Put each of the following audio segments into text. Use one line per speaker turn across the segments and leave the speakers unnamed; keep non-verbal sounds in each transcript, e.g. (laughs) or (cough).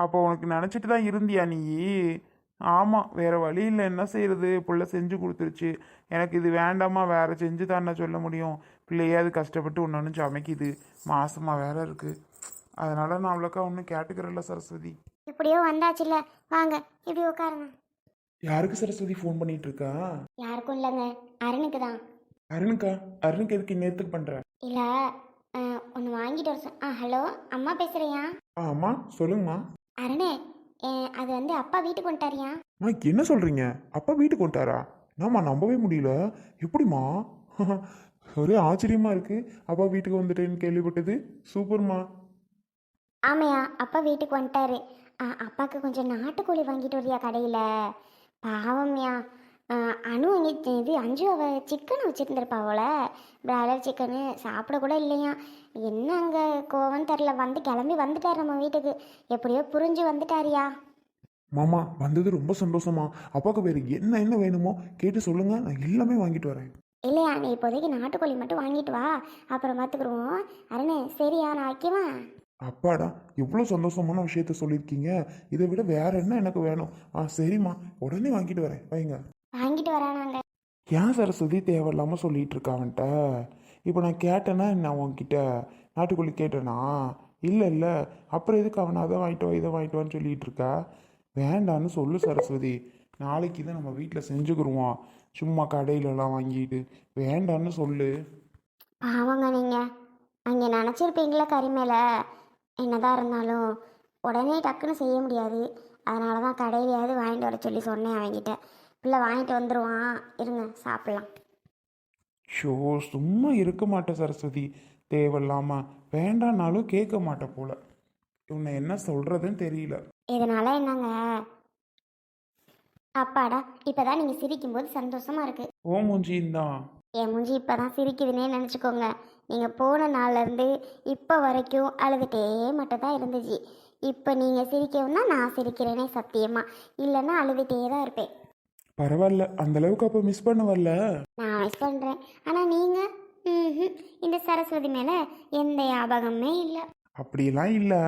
அப்போ உனக்கு நினச்சிட்டு தான் இருந்தியா நீ? ஆமாம் வேற வழி இல்லை. என்ன செய்யறது புள்ள செஞ்சு கொடுத்துருச்சு. எனக்கு இது வேண்டாமா? வேற செஞ்சு தானே சொல்ல முடியும்? பிள்ளையாவது கஷ்டப்பட்டு ஒன்று ஒன்று சமைக்குது மாசமா வேற இருக்கு. அதனால நான் அவ்வளோக்கா ஒன்றும் கேட்டுக்கிறேன்ல சரஸ்வதி.
எப்படியோ வந்தாச்சுல்ல. வாங்க இப்படி உட்காருங்க.
யாருக்கு சரஸ்வதி ஃபோன் பண்ணிட்டு இருக்கா
யாருக்கும் இல்லைங்க. அருணுக்கு தான்.
அருணுக்கா? அருணுக்கு எதுக்கு நேரத்துக்கு பண்ற?
இல்லை ஒன்று வாங்கிட்டு வர சொ- ஆ ஹலோ அம்மா பேசுகிறியா
ஆ அம்மா சொல்லுங்கம்மா.
அருணே அது வந்து அப்பா வீட்டுக்கு வந்துட்டாரியா?
அம்மா என்ன சொல்றீங்க? அப்பா வீட்டுக்கு வந்துட்டாரா? நாம்மா நம்பவே முடியல. எப்படிம்மா? ஒரே ஆச்சரியமா இருக்கு. அப்பா வீட்டுக்கு வந்துட்டேன்னு கேள்விப்பட்டது. சூப்பர்மா.
ஆமையா அப்பா வீட்டுக்கு வந்துட்டாரு. அப்பாவுக்கு கொஞ்சம் நாட்டுக்கோழி வாங்கிட்டு வரியா கடையில்? பாவம்யா. ஆ, அனு இங்க இது அஞ்சு அவ சிக்கன் வச்சுருந்துருப்பா போல. பிராய்லர் சிக்கனு சாப்பிட கூட இல்லையா? என்ன அங்கே கோவம் தெரில வந்து கிளம்பி வந்துட்டார் நம்ம வீட்டுக்கு. எப்படியோ புரிஞ்சு வந்துட்டாரியா.
மாமா வந்தது ரொம்ப சந்தோஷமா. அப்பாவுக்கு வேற என்ன என்ன வேணுமோ கேட்டு சொல்லுங்க. நான் எல்லாமே வாங்கிட்டு வரேன்.
இல்லையா நீ இப்போதைக்கு நாட்டுக்கோழி மட்டும் வாங்கிட்டு வா. அப்புறம் பார்த்துக்குருவோம் அருணே சரியா நான் வைக்கவா?
அப்பாடா எவ்வளோ சந்தோஷமான விஷயத்த சொல்லியிருக்கீங்க. இதை விட வேற என்ன எனக்கு வேணும்? ஆ சரிம்மா. உடனே வாங்கிட்டு வரேன். வைங்க.
வாங்கிட்டு வரானாங்க.
ஏன் சரஸ்வதி தேவையில்லாமல் சொல்லிட்டு இருக்கா அவன்கிட்ட? இப்போ நான் கேட்டேன்னா நான் உன்கிட்ட? நாட்டுக்கோழி கேட்டேனா? இல்லை இல்லை. அப்புறம் எதுக்கு அவனை அதை வாங்கிட்டு வா இதை வாங்கிட்டு வான்னு சொல்லிட்டு இருக்கா? வேண்டான்னு சொல்லு சரஸ்வதி நாளைக்கு இதை நம்ம வீட்டில் செஞ்சுக்கிருவோம். சும்மா கடையிலலாம் வாங்கிட்டு. வேண்டான்னு சொல்லு.
பாவங்க நீங்கள் அங்கே நினச்சிருப்பீங்களே கறி மேலே. என்னதான் இருந்தாலும் உடனே டக்குன்னு செய்ய முடியாது. அதனால தான் கடையிலையாவது வாங்கிட்டு வர சொல்லி சொன்னேன் அவன்கிட்ட. பிள்ளை வாங்கிட்டு வந்துடுவான் இருங்க சாப்பிட்லாம்.
ஷோ சும்மா இருக்க மாட்டேன் சரஸ்வதி. தேவையில்லாமல் வேண்டான்னாலும் கேட்க மாட்டேன் போல. உன்னை என்ன சொல்கிறதுன்னு தெரியல.
இதனால என்னங்க? அப்பாடா இப்போ தான் நீங்கள் சிரிக்கும்போது சந்தோஷமாக இருக்குது
ஓ மூஞ்சியும் தான்.
என் மூஞ்சி இப்போ தான் சிரிக்குதுன்னே நினச்சிக்கோங்க. நீங்கள் போன நாள்லேருந்து இப்போ வரைக்கும் அழுதுகிட்டே மட்டும் தான் இருந்துச்சு. இப்போ நீங்கள் சிரிக்கவும்னா நான் சிரிக்கிறேனே சத்தியமா. இல்லைன்னா அழுதுகிட்டே தான் இருப்பேன்.
பரவாயில்ல அந்த அளவுக்கு அப்போ மிஸ் பண்ண வரல.
நான் மிஸ் பண்ணுறேன் ஆனால் நீங்கள் ம்ஹும். இந்த சரஸ்வதி மேலே எந்த ஞாபகமே இல்லை.
அப்படியெல்லாம் இல்லை.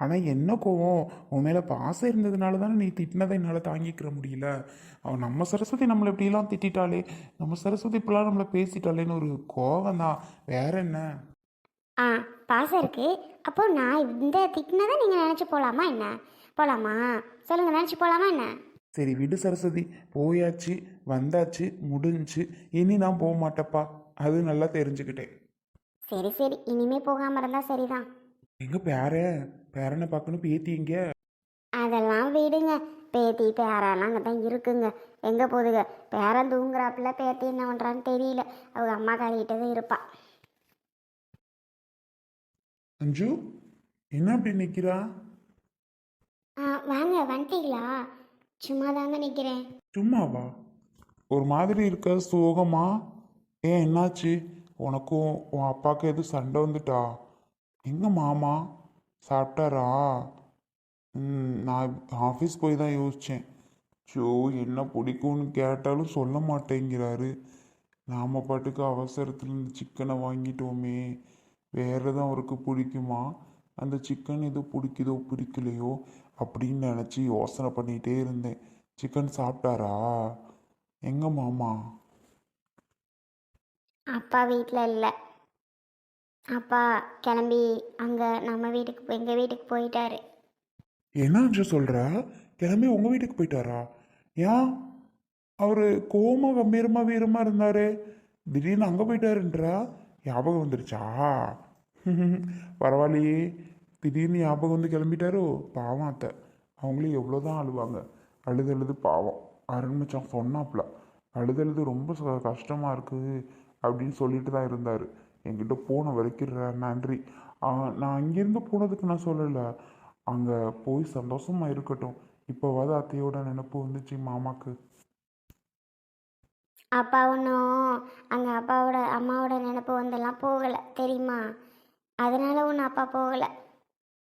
ஆனால் என்ன கோவம்? உன் மேலே பாசம் இருந்ததுனால தானே நீ திட்டினதை என்னால் தாங்கிக்கிற முடியல. அவன் நம்ம சரஸ்வதி நம்மளை இப்படிலாம் திட்டிட்டாளே. நம்ம சரஸ்வதி இப்படிலாம் நம்மளை பேசிட்டாளேன்னு ஒரு கோவம் தான் வேற என்ன?
ஆ பாசம் இருக்கு. அப்போ நான் இந்த திட்டினதை நீங்கள் நினச்சி போகலாமா என்ன? போகலாமா சொல்லுங்கள் நினச்சி போகலாமா என்ன?
சரி விடு சரஸ்வதி. போயாச்சு வந்தாச்சு முடிஞ்சுச்சு. இனி நான் போக மாட்டேப்பா. அது நல்லா தெரிஞ்சுக்கிட்டேன்.
சரி சரி. இனிமே போகாமல் இருந்தால் சரிதான்.
எங்க பேரன் பேரனை பார்க்கணும் பேத்தி எங்க?
அதெல்லாம் விடுங்க. பேத்தி பேரெல்லாம் அங்கே தான் இருக்குங்க. எங்கே போகுதுங்க? பேரன் தூங்குறாப்புல பேத்தி என்ன பண்ணுறான்னு தெரியல. அவங்க அம்மா காரிக்கிட்ட தான் இருப்பா.
அஞ்சு என்ன அப்படி நிற்கிறா
ஆ வாங்க வந்துட்டீங்களா சும்மா தாங்க நிற்கிறேன்
சும்மாவா? ஒரு மாதிரி இருக்க சோகமா? ஏன் என்னாச்சு? உனக்கும் உன் அப்பாவுக்கு எதுவும் சண்டை வந்துட்டா? எங்க மாமா? சாப்பிட்டாரா? ம், நான் ஆஃபீஸ் போய் தான் யோசித்தேன் ஸோ என்ன பிடிக்கும்னு கேட்டாலும் சொல்ல மாட்டேங்கிறாரு. நாம் பாட்டுக்கு அவசரத்தில் இந்த சிக்கனை வாங்கிட்டோமே. வேறு எதுவும் அவருக்கு பிடிக்குமா? அந்த சிக்கன் எது பிடிக்குதோ பிடிக்கலையோ? அப்படின்னு நினச்சி யோசனை பண்ணிகிட்டே இருந்தேன். சிக்கன் சாப்பிட்டாரா? எங்க மாமா?
அப்பா வீட்டில் இல்லை. அப்பா கிளம்பி அங்கே நம்ம வீட்டுக்கு எங்கள் வீட்டுக்கு போயிட்டாரு.
என்ன அஞ்சு சொல்ற? கிளம்பி உங்க வீட்டுக்கு போயிட்டாரா? ஏன்? அவரு கோமா கம்பீரமா வீரமா இருந்தாரு. திடீர்னு அங்க போயிட்டாருன்றா? ஞாபகம் வந்துருச்சா? (laughs) பரவாயில்லையே. திடீர்னு ஞாபகம் வந்து கிளம்பிட்டாரோ? பாவம் அத்தை. அவங்களும் எவ்வளோதான் அழுவாங்க. அழுது அழுது பாவம். அருண்மச்சான் சொன்னாப்புல அழுது அழுது ரொம்ப ச- இருக்குது அப்படின்னு சொல்லிட்டு தான் இருந்தார். என்கிட்ட போன வரைக்கும் நன்றி. நான் அங்கேருந்து போனதுக்கு நான் சொல்லலை. அங்கே போய் சந்தோஷமா இருக்கட்டும். இப்போவாது அத்தையோட நினப்பு வந்துச்சு மாமாக்கு.
அப்பா ஒன்றும் அங்கே அப்பாவோட அம்மாவோட நினப்பு வந்தெல்லாம் போகலை தெரியுமா? அதனால ஒன்றும் அப்பா போகலை.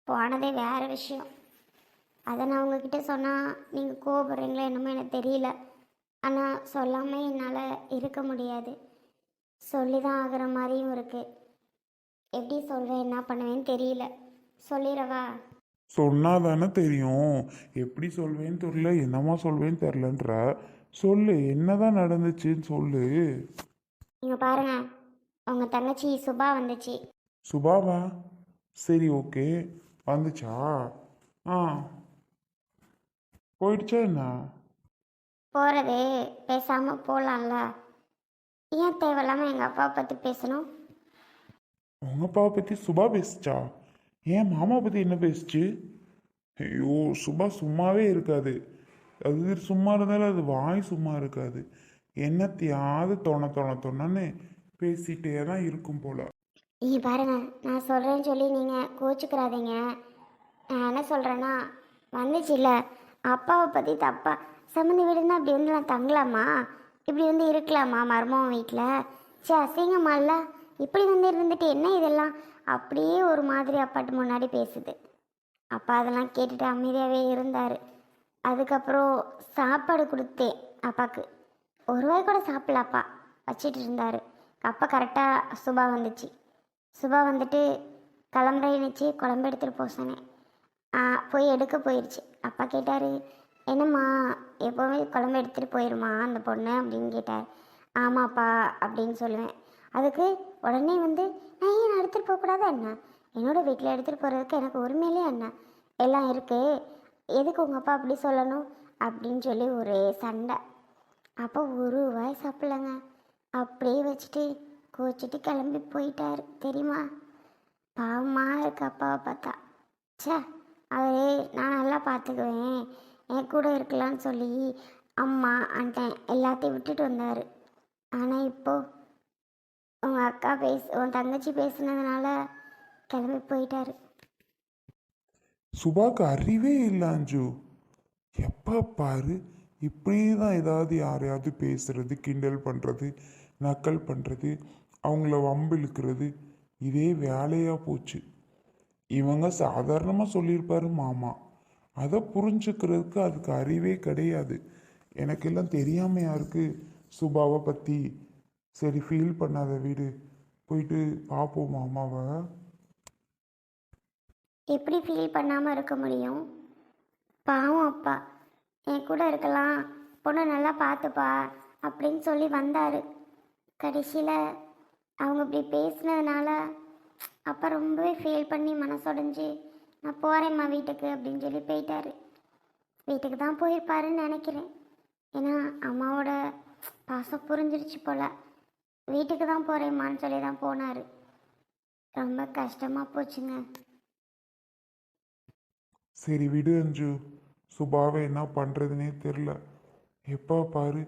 போனதே வேறு விஷயம். அதை நான் உங்ககிட்ட சொன்னால் நீங்கள் கோபப்படுறீங்களோ என்னமோ எனக்கு தெரியல. ஆனால் சொல்லாமல் என்னால் இருக்க முடியாது. சொல்லி தான் ஆகிற மாதிரியும் இருக்குது எப்படி சொல்கிறேன் என்ன பண்ணுவேன்னு தெரியல. சொல்லிடவா?
சொன்னா தானே தெரியும். எப்படி சொல்வேன்னு தெரியல என்னமா சொல்வேன்னு தெரிலன்ற சொல்லு என்னதான் நடந்துச்சுன்னு சொல்லு.
இங்கே பாருங்க உங்க தங்கச்சி சுபா வந்துச்சு.
சுபாவா? சரி ஓகே. வந்துச்சா? ஆ. போயிடுச்சா என்ன?
போகிறது பேசாமல் போகலாம்ல ஏன் தேவையில்லாமல் எங்கள் அப்பாவை பற்றி பேசணும்?
உங்க அப்பாவை பற்றி சுபா பேசுச்சா? ஏன் மாமா பற்றி என்ன பேசுச்சு? ஐயோ சுபா சும்மாவே இருக்காது. அது சும்மா இருந்தாலும் அது வாய் சும்மா இருக்காது. என்னத்தையாவது தொண தொண தொணன்னு பேசிட்டே தான் இருக்கும் போல.
நீ பாருங்க நான் சொல்கிறேன்னு சொல்லி நீங்கள் கோச்சுக்கிறாதீங்க. நான் என்ன சொல்கிறேன்னா வந்துச்சுல்ல அப்பாவை பற்றி தப்பா சம்மந்தி வீடுனா அப்படி வந்து நான் தங்கலாமா? இப்படி வந்து இருக்கலாமா மருமகன் வீட்டில் சே அசிங்கமா இப்படி வந்து இருந்துட்டு என்ன இதெல்லாம்? அப்படியே ஒரு மாதிரி அப்பாட்டு முன்னாடி பேசுது. அப்பா அதெல்லாம் கேட்டுட்டு அமைதியாகவே இருந்தார். அதுக்கப்புறம் சாப்பாடு கொடுத்தேன் அப்பாவுக்கு ஒரு வாய் கூட சாப்பிடலப்பா வச்சிட்டு இருந்தார். அப்பா கரெக்டாக சுபா வந்துச்சு. சுபா வந்துட்டு கிளம்புறேன்னுச்சு குழம்பு எடுத்துகிட்டு போக சொன்னேன். போய் எடுக்க போயிடுச்சு அப்பா கேட்டார் என்னம்மா எப்போவுமே குழம்பு எடுத்துகிட்டு போயிருமா அந்த பொண்ணு? அப்படின்னு கேட்டார். ஆமாப்பா அப்படின்னு சொல்லுவேன். அதுக்கு உடனே வந்து நான் ஏன் எடுத்துகிட்டு போகக்கூடாது அண்ணா? என்னோட வீட்டில் எடுத்துகிட்டு போகிறதுக்கு எனக்கு உரிமையிலே அண்ணா? எல்லாம் இருக்குது எதுக்கு உங்கள் அப்பா அப்படி சொல்லணும்? அப்படின்னு சொல்லி ஒரே சண்டை. அப்போ ஒரு வாய் சாப்பிடலங்க. அப்படியே வச்சுட்டு கோச்சிட்டு கிளம்பி போயிட்டாரு. தெரியுமா? பாவமாக இருக்கு அப்பாவை பார்த்தா. சே அவரே நான் நல்லா பார்த்துக்குவேன். என் கூட இருக்கலாம்னு சொல்லி அம்மா அண்ணன் எல்லாத்தையும் விட்டுட்டு வந்தார். ஆனால் இப்போ உங்கள் அக்கா பேச உன் தங்கச்சி பேசுனதுனால கிளம்பி போயிட்டாரு.
சுபாக்கு அறிவே இல்லை அஞ்சு. எப்போ பாரு இப்படியே தான் ஏதாவது யாரையாவது பேசுறது கிண்டல் பண்ணுறது நக்கல் பண்ணுறது அவங்கள வம்பு இழுக்கிறது இதே வேலையாக போச்சு. இவங்க சாதாரணமாக சொல்லியிருப்பாரு மாமா. அதை புரிஞ்சுக்கிறதுக்கு அதுக்கு அறிவே கிடையாது. எனக்கெல்லாம் தெரியாமையா யாருக்கு சுபாவை பற்றி சரி ஃபீல் பண்ணாத வீடு. போயிட்டு பார்ப்போம் மாமாவை.
எப்படி ஃபீல் பண்ணாமல் இருக்க முடியும்? பாவம் அப்பா. என் கூட இருக்கலாம். பொண்ணு நல்லா பார்த்துப்பா. அப்படின்னு சொல்லி வந்தார். கடைசியில் அவங்க இப்படி பேசினதுனால அப்பா ரொம்பவே ஃபீல் பண்ணி மனசுடைஞ்சு நான் போகிறேம்மா வீட்டுக்கு அப்படின்னு சொல்லி போயிட்டாரு. வீட்டுக்கு தான் போயிருப்பாருன்னு நினைக்கிறேன். ஏன்னா அம்மாவோட பாசம் புரிஞ்சிருச்சு போல். வீட்டுக்கு தான் போகிறேம்மான்னு சொல்லி தான் போனார். ரொம்ப கஷ்டமாக போச்சுங்க.
சரி விடு அஞ்சு. சுபாவை என்ன பண்ணுறதுனே தெரில எப்போ பாரு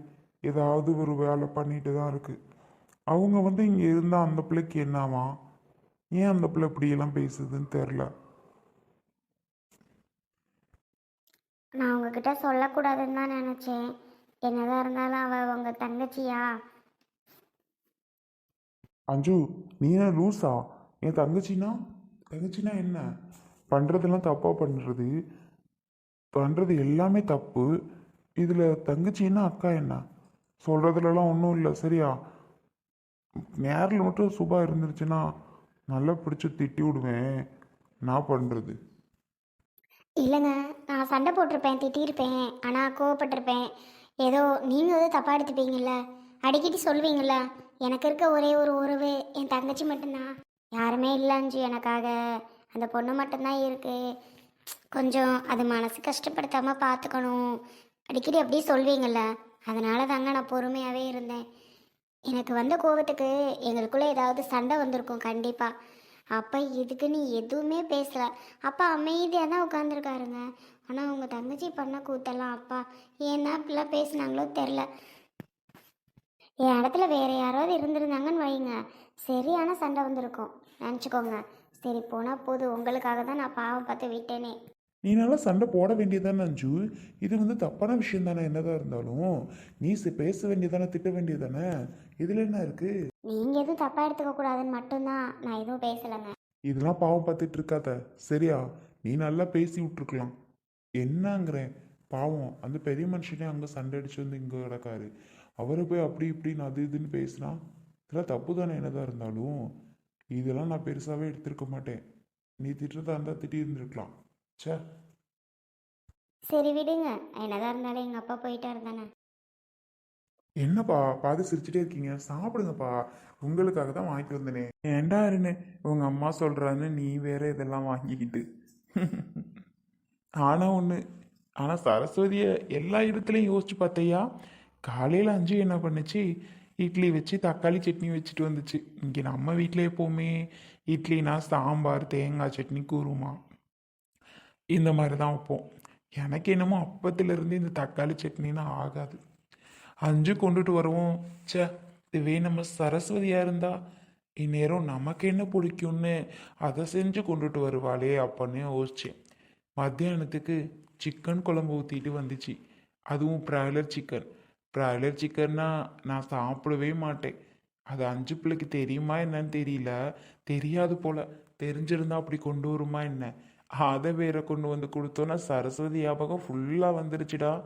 ஏதாவது ஒரு வேலை பண்ணிட்டு தான் இருக்குது அவங்க வந்து இங்கே இருந்தால் அந்த பிள்ளைக்கு என்னவா? ஏன் அந்த பிள்ளை இப்படியெல்லாம் பேசுதுன்னு தெரில
நான் உங்ககிட்ட சொல்லக்கூடாதுன்னு தான் நினச்சேன். என்னதான் இருந்தாலும் அவள் உங்கள் தங்கச்சியா?
அஞ்சு நீ என்ன லூசா? என் தங்கச்சினா தங்கச்சினா என்ன? பண்ணுறதெல்லாம் தப்பாக பண்ணுறது பண்ணுறது எல்லாமே தப்பு. இதில் தங்கச்சின்னா அக்கா என்ன? சொல்கிறதுலலாம் ஒன்றும் இல்லை சரியா? நேரில் மட்டும் சுபா இருந்துருச்சுன்னா நல்லா பிடிச்சி திட்டி விடுவேன். நான் பண்ணுறது
இல்லைங்க நான் சண்டை போட்டிருப்பேன் திட்டியிருப்பேன் ஆனால் கோவப்பட்டிருப்பேன். ஏதோ நீங்கள் வந்து தப்பாக எடுத்துப்பீங்கள்ல அடிக்கடி சொல்லுவீங்கள்ல எனக்கு இருக்க ஒரே ஒரு உறவு என் தங்கச்சி மட்டும்தான். யாருமே இல்லைஞ்சு எனக்காக. அந்த பொண்ணு மட்டும்தான் இருக்கு. கொஞ்சம் அது மனசு கஷ்டப்படுத்தாமல் பார்த்துக்கணும் அடிக்கடி அப்படியே சொல்வீங்கள்ல அதனால தாங்க நான் பொறுமையாகவே இருந்தேன். எனக்கு வந்த கோவத்துக்கு எங்களுக்குள்ளே ஏதாவது சண்டை வந்திருக்கும் கண்டிப்பாக அப்போ இதுக்கு நீ எதுவுமே பேசல. அப்பா அமைதியாக தான் உட்காந்துருக்காருங்க ஆனால் உங்கள் தங்கச்சி பண்ண கூத்தெல்லாம் அப்பா ஏன்னா இப்படிலாம் பேசுனாங்களோ தெரில என் இடத்துல வேறு யாராவது இருந்திருந்தாங்கன்னு வைங்க. சரியான சண்டை வந்திருக்கும். நினச்சிக்கோங்க. சரி போனால் போதும். உங்களுக்காக தான் நான் பாவம் பார்த்து விட்டேனே.
நீ நல்லா சண்டை போட வேண்டியதானே அஞ்சு? இது வந்து தப்பான விஷயம் தானே என்னதான் இருந்தாலும். நீ பேச வேண்டியதானே திட்ட வேண்டியதானே இதில் என்ன இருக்குது
நீங்கள் எதுவும் தப்பாக எடுத்துக்க கூடாதுன்னு மட்டும்தான் நான் எதுவும் பேசலைங்க.
இதெல்லாம் பாவம் பார்த்துட்டு இருக்காத. சரியா? நீ நல்லா பேசி விட்ருக்கலாம் என்னங்கிறேன். பாவம். அந்த பெரிய மனுஷனே அங்கே சண்டை அடிச்சு வந்து இங்கே கிடக்காரு. அவரை போய் அப்படி இப்படின்னு அது இதுன்னு பேசினா இதெல்லாம் தப்பு தானே என்னதான் இருந்தாலும். இதெல்லாம் நான் பெருசாகவே எடுத்திருக்க மாட்டேன். நீ திட்டுறதா இருந்தால் திட்டி இருந்திருக்கலாம் ச்சே.
சரி விடுங்க. என்னதான் இருந்தாலும் எங்கள் அப்பா போயிட்டாரு தானே.
என்னப்பா பார்த்து சிரிச்சுட்டே இருக்கீங்க. சாப்பிடுங்கப்பா. உங்களுக்காக தான் வாங்கிட்டு வந்தனே. ஏண்டா இருன்னு உங்க அம்மா சொல்றான்னு நீ வேற இதெல்லாம் வாங்கிக்கிட்டு. ஆனா ஒன்று ஆனால் சரஸ்வதியை எல்லா இடத்துலையும் யோசிச்சு பார்த்தையா? காலையில் அஞ்சு என்ன பண்ணுச்சு? இட்லி வச்சு தக்காளி சட்னி வச்சுட்டு வந்துச்சு. இங்கே நம்ம வீட்டில் எப்போவுமே இட்லினா சாம்பார் தேங்காய் சட்னி குருமா. இந்த மாதிரி தான் வைப்போம். எனக்கு என்னமோ அப்பத்துலேருந்து இந்த தக்காளி சட்னினா ஆகாது. அஞ்சு கொண்டுட்டு வருவோம். ச்சே இதுவே நம்ம சரஸ்வதியாக இருந்தால் இந்நேரம் நமக்கு என்ன பிடிக்கும்னு அதை செஞ்சு கொண்டுட்டு வருவாளே அப்படின்னு யோசிச்சேன் மத்தியானத்துக்கு சிக்கன் குழம்பு ஊற்றிட்டு வந்துச்சு. அதுவும் ப்ராய்லர் சிக்கன் ப்ராய்லர் சிக்கன்னா நான் சாப்பிடவே மாட்டேன். அது அஞ்சு பிள்ளைக்கு தெரியுமா என்னன்னு தெரியல. தெரியாது போல. தெரிஞ்சிருந்தா அப்படி கொண்டு வருமா என்ன? அதை வேற கொண்டு வந்து கொடுத்தோன்னா சரஸ்வதி ஞாபகம் ஃபுல்லாக வந்துருச்சுடா.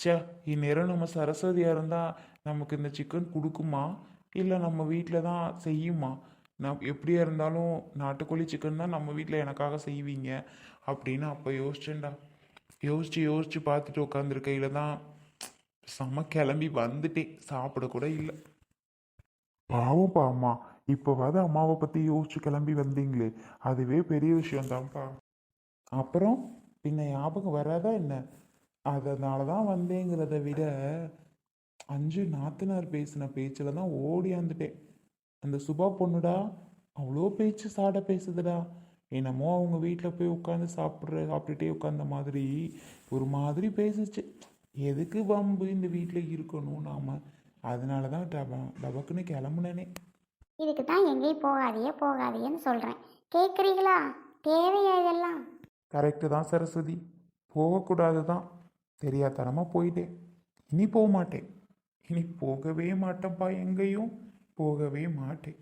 ச்சே இந்நேரம் நம்ம சரஸ்வதியாக இருந்தால் நமக்கு இந்த சிக்கன் கொடுக்குமா? இல்லை நம்ம வீட்டில் தான் செய்யுமா? நான் எப்படியா இருந்தாலும் நாட்டுக்கோழி சிக்கன் தான் நம்ம வீட்டில் எனக்காக செய்வீங்க. அப்படின்னு அப்போ யோசிச்சேன்டா. யோசிச்சு யோசிச்சு பார்த்துட்டு உட்காந்துருக்கையில தான் செம கிளம்பி வந்துட்டேன். சாப்பிடக்கூட இல்லை. பாவம்ப்பா அம்மா. இப்போவாது அம்மாவை பற்றி யோசிச்சு கிளம்பி வந்தீங்களே. அதுவே பெரிய விஷயம்தான்ப்பா. அப்புறம் பின்ன ஞாபகம் வராதா என்ன? அதனால தான் வந்தேங்கிறத விட அஞ்சு நாத்தனார் பேசின பேச்சில் தான் ஓடியாந்துட்டேன் அந்த சுபா பொண்ணுடா அவ்வளோ பேச்சு சாட பேசுதுடா. என்னமோ அவங்க வீட்டில் போய் உட்காந்து சாப்பிட்ற சாப்பிட்டுட்டே உட்காந்த மாதிரி ஒரு மாதிரி பேசிச்சு. எதுக்கு வம்பு இந்த வீட்டில் இருக்கணும் நாம? அதனால தான் டப டபக்குன்னு கிளம்புனேனே.
இதுக்கு தான் எங்கேயும் போகாதையே போகாதையேன்னு சொல்கிறேன் கேட்குறீங்களா தேவையா இதெல்லாம்?
கரெக்டு தான் சரஸ்வதி. போகக்கூடாது தான் தெரியாதனமாக போயிட்டேன். இனி போக மாட்டேன் இனி போகவே மாட்டேன்ப்பா எங்கேயும். போகவே மாட்டேன்.